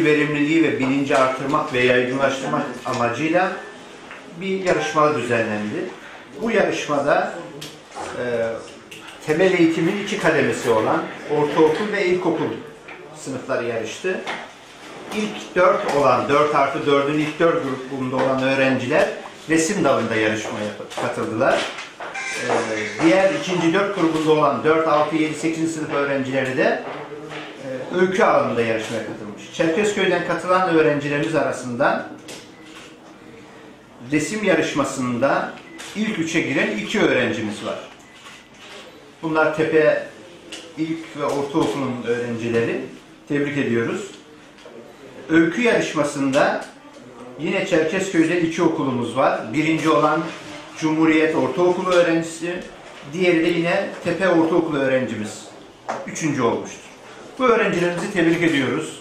verimliliği ve bilinci artırmak ve yaygınlaştırmak amacıyla bir yarışma düzenlendi. Bu yarışmada e, temel eğitimin iki kademesi olan ortaokul ve ilkokul sınıfları yarıştı. İlk dört olan, 4 artı 4'ün ilk dört grubunda olan öğrenciler resim dalında yarışmaya katıldılar. Ee, diğer ikinci dört grubunda olan 4, 6, 7, 8. sınıf öğrencileri de e, öykü alanında yarışmaya katılmış. Çerkezköy'den katılan öğrencilerimiz arasından resim yarışmasında ilk üçe giren iki öğrencimiz var. Bunlar Tepe İlk ve Ortaokulu'nun öğrencileri. Tebrik ediyoruz. Öykü yarışmasında yine Çerkezköy'de iki okulumuz var. Birinci olan Cumhuriyet Ortaokulu öğrencisi, diğeri de yine Tepe Ortaokulu öğrencimiz. Üçüncü olmuştur. Bu öğrencilerimizi tebrik ediyoruz.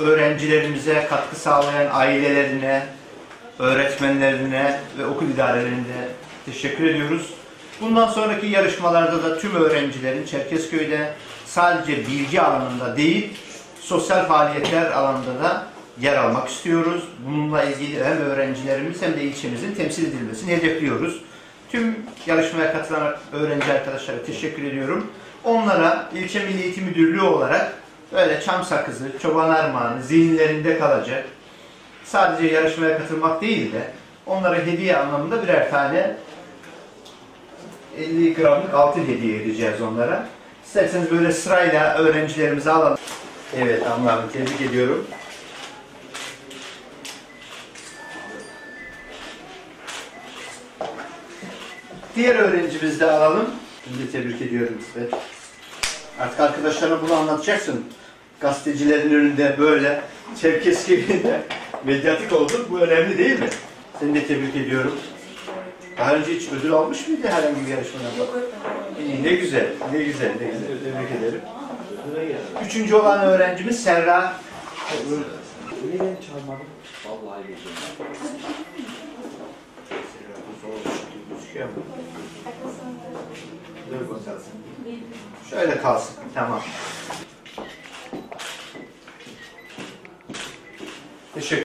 Öğrencilerimize katkı sağlayan ailelerine, öğretmenlerine ve okul idarelerine teşekkür ediyoruz. Bundan sonraki yarışmalarda da tüm öğrencilerin Çerkezköy'de sadece bilgi alanında değil, sosyal faaliyetler alanında da yer almak istiyoruz. Bununla ilgili hem öğrencilerimiz hem de ilçemizin temsil edilmesini hedefliyoruz. Tüm yarışmaya katılan öğrenci arkadaşlara teşekkür ediyorum. Onlara ilçe Milli Eğitim Müdürlüğü olarak böyle çam sakızı, çoban armağanı zihinlerinde kalacak. Sadece yarışmaya katılmak değil de onlara hediye anlamında birer tane 50 gramlık altın hediye edeceğiz onlara. İsterseniz böyle sırayla öğrencilerimizi alalım. Evet Anla tebrik ediyorum. Diğer öğrencimizi de alalım. Şimdi tebrik ediyorum size. Artık arkadaşlarına bunu anlatacaksın. Gazetecilerin önünde böyle Çerkezköy'ünde medyatik oldun. Bu önemli değil mi? Seni de tebrik ediyorum. Daha önce hiç ödül almış mıydı herhangi bir yarışmada? İyi, ne güzel, ne güzel, ne güzel. Tebrik ederim. Üçüncü olan öğrencimiz Serra. Neden çalmadım? Vallahi bilmiyorum. Dur bakalım. Şöyle kalsın. Tamam.